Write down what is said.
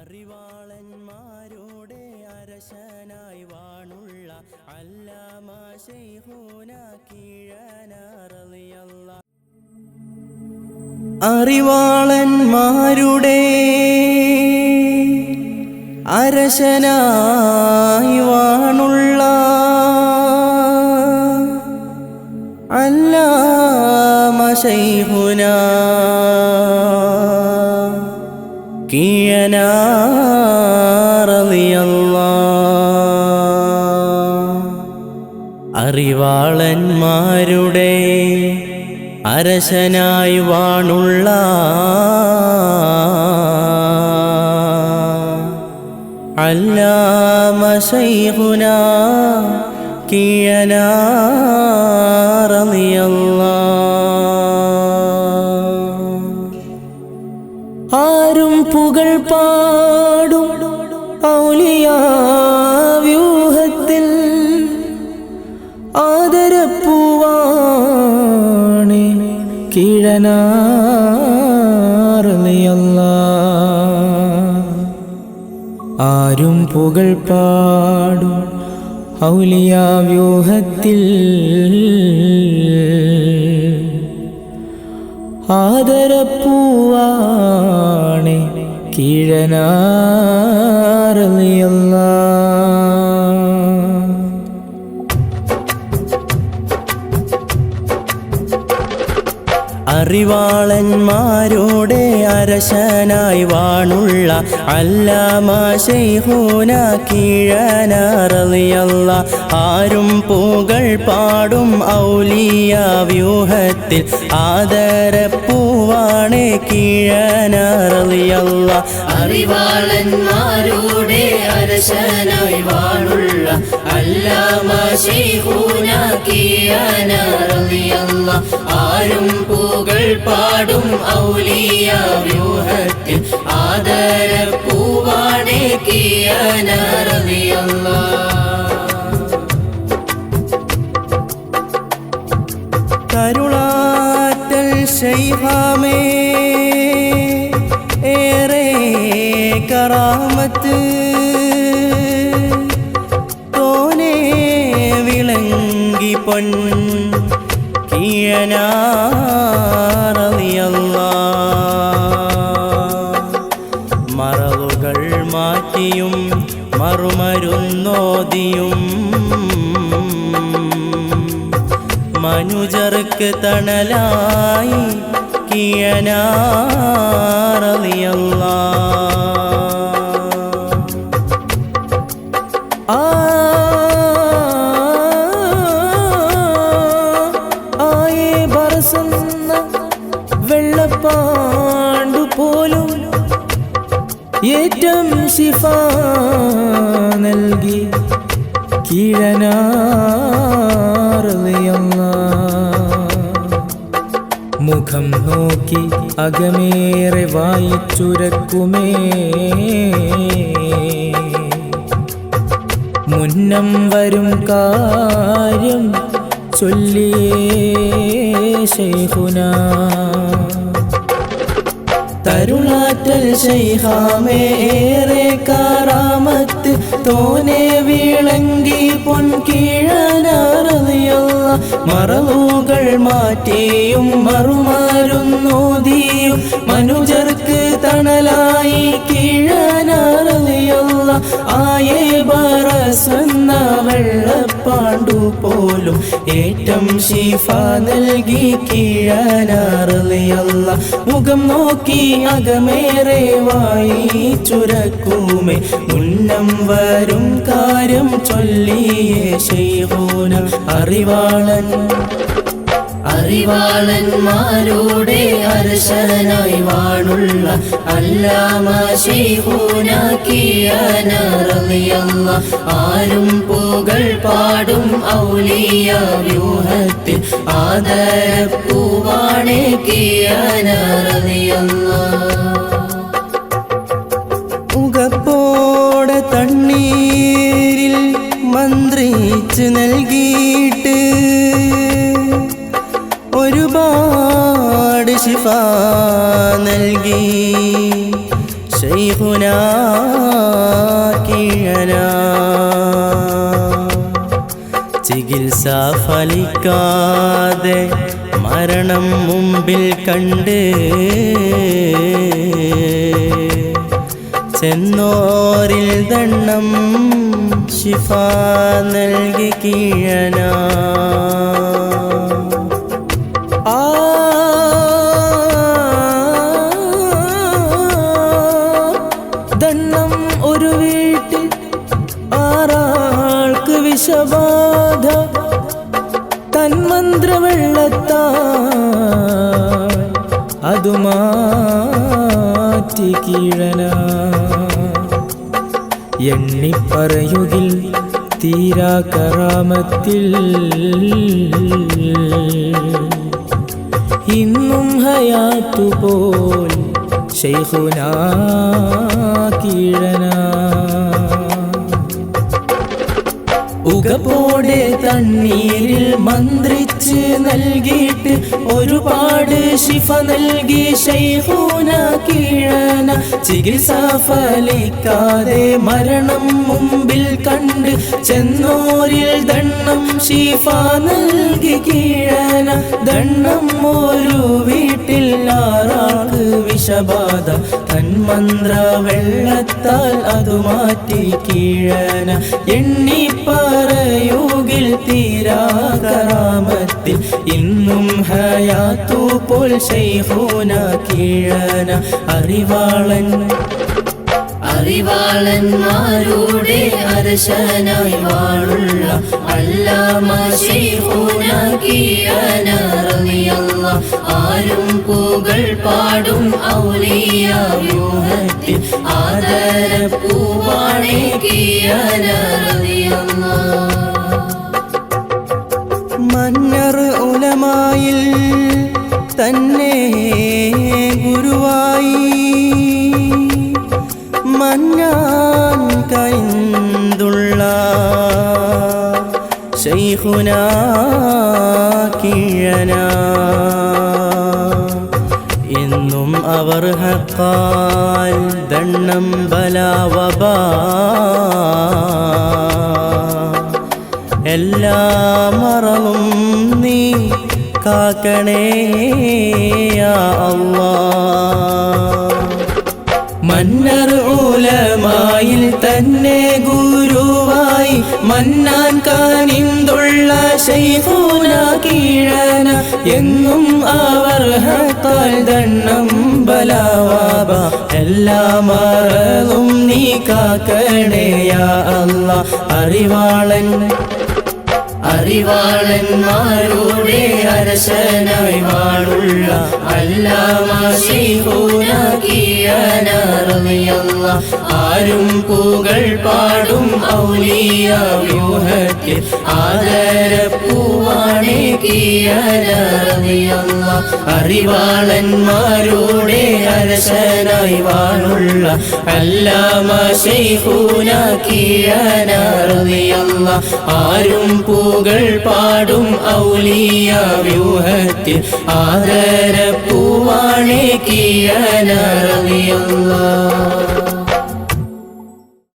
അറിവാളന്മാരുടെ അരശനായി വാണുള്ള അല്ലാമ ശൈഖൂന കീഴനാറിയല്ല. അറിവാളന്മാരുടെ അരശനായി വാണുള്ള അല്ലാമ ശൈഖുന അറിവാളന്മാരുടെ അരശനായി വാണുള്ള. അല്ലാമ ശൈഖുന കിയനാറിയല്ലാ പാടും ഔലിയാവ്യൂഹത്തിൽ ആദരപ്പൂവാണ് കിഴനാറിയല്ല ആരും പുകൾ പാടും ഔലിയാവ്യൂഹത്തിൽ ആദരപ്പൂവാണ് കിഴനാറിയല്ല അറിവാളന്മാരുടെ അരശനായി വാണുള്ള അല്ലാമ ശൈഹൂന കീഴനാറിയല്ല. ആരും പൂകൾ പാടും ഔലിയ വ്യൂഹത്തിൽ. ആദരപ്പൂവാണ് കീഴനാറിയല്ല. അറിവാളന്മാരുടെ അരശനായി വാളുള്ള അല്ലാമ ശൈഖൂന കിയാനറിയല്ല ആരും പൂകൾ പാടും ഔലിയ വ്യൂഹത്തിൽ ആദര പൂവാണേ കിയാനറിയല്ല കരുളാറ്റൽ ശൈഹാമേ ഏറെ കറാമത്ത് തോനെ വിളങ്ങി പൊൻ കിയനാറിയല്ല മറവുകൾ മാറ്റിയും മറുമരുന്നോതിയും മനുജർക്ക് തണലായി കിയനാറിയല്ല ഏറ്റം ശിഫ നൽകി കീഴനാറിയല്ല മുഖം നോക്കി അകമേറെ വായിച്ചുരക്കുമേ. മുന്നം വരും കാര്യം ചൊല്ലിയേ ശൈഖുന. തരുളാറ്റൽ ശൈഹാമേറെ കാറാമത്ത് തോനെ വീളങ്കി പൊൻ കീഴനാറിയല്ല മറവുകൾ മാറ്റിയും മറുമാരുന്നോതിയും മനുജർക്ക് തണലായി കീഴനാറിയല്ല ആയേ ബറസെന്ന വെള്ളപ്പാണ്ടു പോലും ഏറ്റം ശിഫ നൽകി കീഴനാറിയല്ല. മുഖം നോക്കി അകമേറെ വായി ചുരക്കൂമേ. മുന്നം വരും കാര്യം ചൊല്ലിയേ ശൈഹോന അറിവാളൻ. അറിവാളന്മാരുടെ അർശനായി വാണുള്ള അല്ലാമ ശൈഖൂന കിയാനറിയല്ല ആരും പൂകൾ പാടും ഔലിയ വ്യൂഹത്തിൽ ആദരപ്പൂവാണേ കിയാനറിയല്ല ഉകപ്പോടെ തണ്ണീരിൽ മന്ത്രിച്ചു നൽകിയിട്ട് ഒരുപാട് ശിഫ നൽകി. ശൈഹുന കീഴനാ. ചികിത്സ ഫലിക്കാതെ മരണം മുമ്പിൽ കണ്ട് ചെന്നോരിൽ ദണ്ണം ശിഫ നൽകി കീഴനാ. കീഴന. എണ്ണിപ്പറയുകിൽ തീരാ കറാമത്തിൽ. ഇന്നും ഹയാത്തുപോൽ ശൈഖുനാ കീഴന. ഉകപ്പോടെ തണ്ണീരിൽ മന്ത്രിച്ച് നൽകിയിട്ട് ഒരുപാട് ശിഫ നൽകി ശൈഹൂന കീഴന. ചികിത്സ ഫലിക്കാതെ മരണം മുമ്പിൽ കണ്ട് ചെന്നോരിൽ ദണ്ണം ശിഫ നൽകി കീഴന. ദണ്ണം ഒരു വീട്ടിൽ ആറാക്ക് വിഷബാധ. തന്മന്ത്ര വെള്ളത്താൽ അത് മാറ്റി കീഴന. എണ്ണി പറയുകിൽ തീരാ കറാമത്തിൽ ഇന്നും ഹയാത്തു പോൽ ശൈഹൂന കീഴന അറിവാളൻ. അറിവാളന്മാരുടെ അരശനായി വാഴുള്ള അല്ലാമ ശൈഖുന കീഴന റളിയല്ലാ. ആരും പൂകൾ പാടും ഔലിയ വ്യൂഹത്തിൽ ആദര കീഴന റളിയല്ലാ. മന്നർ ഉലമായിൽ തന്നെ ഗുരുവായി. മഞ്ഞാൻ കൈന്തുള്ള ശൈഹുന കിഴന. എന്നും അവർ ഹക്കാൽ ദണ്ണം ബലാവബാ എല്ലാ മറന്നും നീ കാക്കണേ അല്ലാ മന്നർ ഉലമായിൽ തന്നെ ഗുരുവായി മന്നാൻ കാനിന്തുള്ള ശൈഖൂന കീഴന. എന്നും അവർ ഹത്താൽ ദണ്ണം ബലാവാബ. എല്ലാ മറവും നീ കാക്കണേയാ അല്ല അറിവാളൻ അറിവാളന്മാരുടെ അരശനായി വാളുള്ള അല്ലാമ ശൈഖുന കിയാന ആരും പൂകൾ പാടും ഔലിയ വ്യൂഹത്തിൽ. ആദര പൂവാണേ കിയാന അറിവാളന്മാരോടെ അരസനായി വാണുള്ള. അല്ലാമ ശൈഖുന കിയാന റളിയല്ലാ ആരും പൂകൾ പാടും ഔലിയ വ്യൂഹത്തിൽ. ആദര പൂവാണേ കിയാന റളിയല്ലാ